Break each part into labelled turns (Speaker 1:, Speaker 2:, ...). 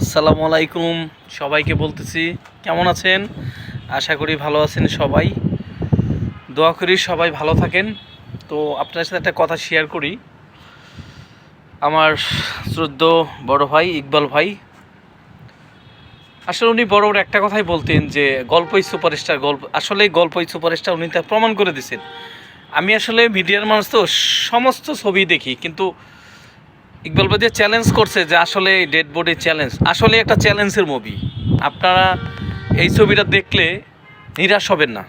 Speaker 1: আসসালামু আলাইকুম। সবাইকে বলতেছি, কেমন আছেন? আশা করি ভালো আছেন সবাই। দোয়া করি সবাই ভালো থাকেন। তো আপনার সাথে একটা কথা শেয়ার করি। আমার শ্রদ্ধ বড় ভাই ইকবাল ভাই। আসলে উনি বড় বড় একটা কথাই বলতেন যে, গল্পই সুপারস্টার গল্প আসলে গল্পই সুপারস্টার উনি তা প্রমাণ করে দিয়েছেন আমি আসলে মিডিয়ার মানুষ তো, সমস্ত ছবি দেখি, কিন্তু ইকবাল ভাই যে চ্যালেঞ্জ করছে যে আসলে ডেড বডি চ্যালেঞ্জ আসলে একটা চ্যালেঞ্জের মুভি আপনারা এই ছবিটা দেখলে নিরাশ হবেন না।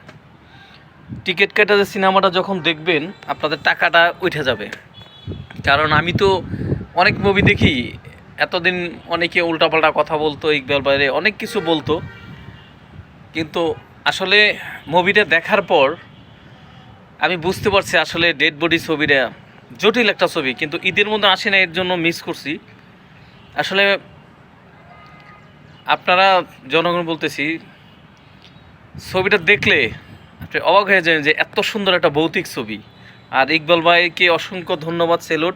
Speaker 1: টিকিট কেটে যে সিনেমাটা যখন দেখবেন, আপনাদের টাকাটা উঠে যাবে। কারণ আমি তো অনেক মুভি দেখি, এতদিন অনেকে উল্টাপাল্টা কথা বলতো ইকবাল বাইরে অনেক কিছু বলতো। কিন্তু আসলে মুভিটা দেখার পর আমি বুঝতে পারছি আসলে ডেড বডি ছবিটা জটিল একটা ছবি, কিন্তু ঈদের মধ্যে আসে না, এর জন্য মিস করছি। আসলে আপনারা, জনগণ বলতেছি, ছবিটা দেখলে আপনি অবাক হয়ে যাবেন যে এত সুন্দর একটা ভৌতিক ছবি। আর ইকবাল ভাইকে অসংখ্য ধন্যবাদ, সেলুট,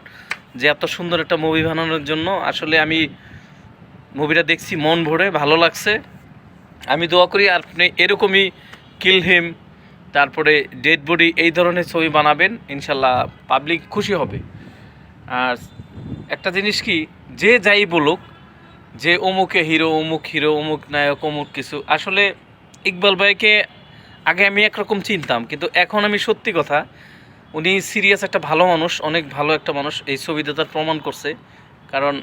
Speaker 1: যে এত সুন্দর একটা মুভি বানানোর জন্য। আসলে আমি মুভিটা দেখছি মন ভরে, ভালো লাগছে। আমি দোয়া করি আপনি এরকমই কিল হিম তারপরে ডেড বডি এই ধরনের ছবি বানাবেন, ইনশাল্লাহ পাবলিক খুশি হবে। আর একটা জিনিস কি, যে যাই বলুক, যে অমুকে হিরো অমুক হিরো অমুক নায়ক, অমুক কিছু, আসলে ইকবাল ভাইকে আগে আমি একরকম চিনতাম, কিন্তু এখন আমি সত্যি কথা, উনি সিরিয়াস একটা ভালো মানুষ, অনেক ভালো একটা মানুষ, এই ছবিতে তার প্রমাণ করছে। কারণ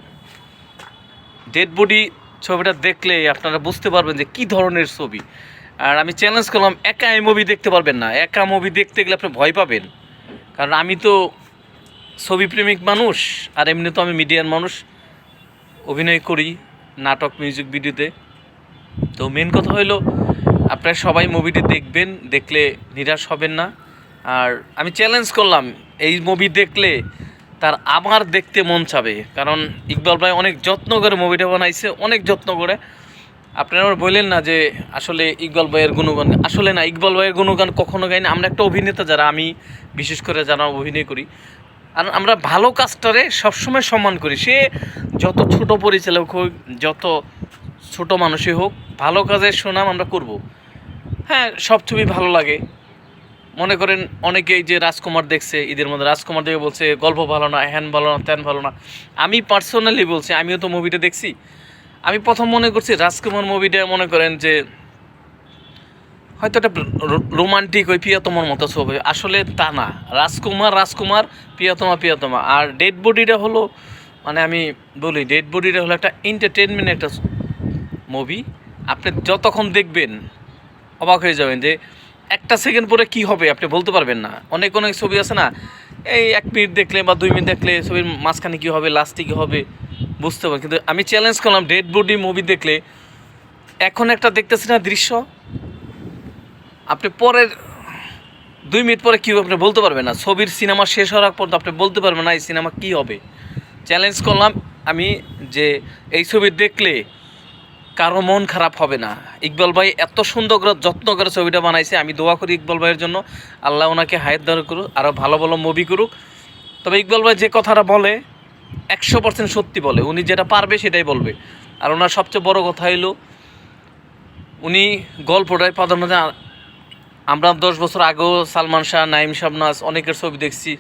Speaker 1: ডেড বডি ছবিটা দেখলে আপনারা বুঝতে পারবেন যে কি ধরনের ছবি। আর আমি চ্যালেঞ্জ করলাম, একা এই মুভি দেখতে পারবেন না। একা মুভি দেখতে গেলে আপনি ভয় পাবেন। কারণ আমি তো ছবি প্রেমিক মানুষ, আর এমনি তো আমি মিডিয়ার মানুষ। অভিনয় করি, নাটক মিউজিক ভিডিওতে তো মেন কথা হলো আপনারা সবাই মুভিটি দেখবেন, দেখলে নিরাশ হবেন না। আর আমি চ্যালেঞ্জ করলাম, এই মুভি দেখলে তার আবার দেখতে মন চাবে। কারণ ইকবাল ভাই অনেক যত্ন করে মুভিটা বানাইছে, অনেক যত্ন করে। আপনারা আবার বললেন না যে আসলে ইকবাল ভাইয়ের গুণগান, আসলে না, ইকবাল ভাইয়ের গুণগান কখনো গাই না। আমরা একটা অভিনেতা যারা, আমি বিশেষ করে যারা অভিনয় করি, আর আমরা ভালো কাজটারে সবসময় সম্মান করি। সে যত ছোট পরিচালক হোক, যত ছোট মানুষই হোক, ভালো কাজের সুনাম আমরা করব। হ্যাঁ সব ছবি ভালো লাগে। মনে করেন অনেকেই যে রাজকুমার দেখছে, ঈদের মধ্যে রাজকুমার দেখে বলছে, গল্প ভালো না, হ্যান ভালো না, ত্যান ভালো না। আমি পার্সোনালি বলছি, আমিও তো মুভিটা দেখছি। আমি প্রথম মনে করছি রাজকুমার মুভিটা মনে করেন যে হয়তো একটা রোমান্টিক ওই প্রিয়তমার মতো ছবি। আসলে তা না। রাজকুমার রাজকুমার, প্রিয়তমা প্রিয়তমা। আর ডেড বডিটা হলো মানে আমি বলি ডেড বডিটা হলো একটা এন্টারটেনমেন্ট একটা মুভি আপনি যতক্ষণ দেখবেন, অবাক হয়ে যাবেন যে একটা সেকেন্ড পরে কি হবে, আপনি বলতে পারবেন না। অনেক অনেক ছবি আছে না, এই এক মিনিট দেখলে বা দুই মিনিট দেখলে ছবির মাঝখানে কী হবে লাস্টে কী হবে। বুঝতে পারি কিন্তু আমি চ্যালেঞ্জ করলাম ডেড বডি মুভি দেখলে। এখন একটা দেখতেছি না দৃশ্য। আপনি পরের দুই মিনিট পরে কী হবে আপনি বলতে পারবেন না? ছবির সিনেমা শেষ হওয়ার পর আপনি বলতে পারবেন না এই সিনেমা কী হবে। চ্যালেঞ্জ করলাম আমি যে এই ছবি দেখলে কারও মন খারাপ হবে না। ইকবাল ভাই এত সুন্দর করে, যত্ন করে ছবিটা বানাইছে। আমি দোয়া করি ইকবাল ভাইয়ের জন্য। আল্লাহ ওনাকে হায়াত দার করুক আরও ভালো ভালো মুভি করুক। তবে ইকবাল ভাই যে কথাটা বলে একশো পার্সেন্ট সত্যি বলে। উনি যেটা পারবে সেটাই বলবে। আর ওনার সবচেয়ে বড় কথা হলো উনি গল্পটায় প্রাধান্য আমরা দশ বছর আগেও সালমান শাহ নাইম শাবনাজ অনেকের ছবি দেখছি।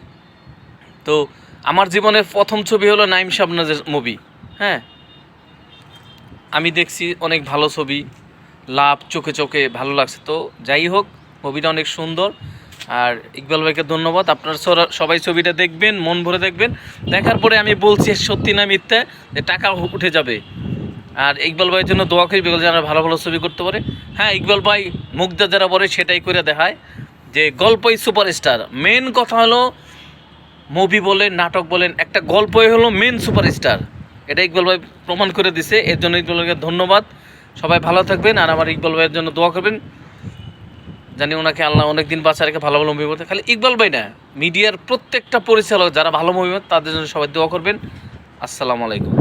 Speaker 1: তো আমার জীবনের প্রথম ছবি হলো নাইম শাবনাজের মুভি হ্যাঁ? আমি দেখছি অনেক ভালো ছবি। লাভ চোখে চোখে ভালো লাগছে। তো যাই হোক মুভিটা অনেক সুন্দর। আর ইকবাল ভাইকে ধন্যবাদ। আপনারা সবাই ছবিটা দেখবেন, মন ভরে দেখবেন। দেখার পরে আমি বলছি সত্যি না মিথ্যা যে টাকা উঠে যাবে। আর ইকবাল ভাইয়ের জন্য দোয়া করি, বিকল যারা ভালো ভালো ছবি করতে পারে। হ্যাঁ ইকবাল ভাই মুগ্ধা যারা বলে সেটাই করে দেখায় যে গল্পই সুপারস্টার। মেন কথা হলো, মুভি বলেন, নাটক বলেন, একটা গল্পই হলো মেন সুপারস্টার। এটা ইকবাল ভাই প্রমাণ করে দিছে, এর জন্য ইকবাল ভাইকে ধন্যবাদ। সবাই ভালো থাকবেন, আর আমার ইকবাল ভাইয়ের জন্য দোয়া করবেন। জানি ওনাকে আল্লাহ অনেক দিন বাঁচা রেখে ভালো ভালো মুভি করতে। খালি ইকবাল ভাই না, মিডিয়ার প্রত্যেকটা পরিচালক যারা ভালো মুভি তাদের জন্য সবাই দোয়া করবেন। আসসালামু আলাইকুম।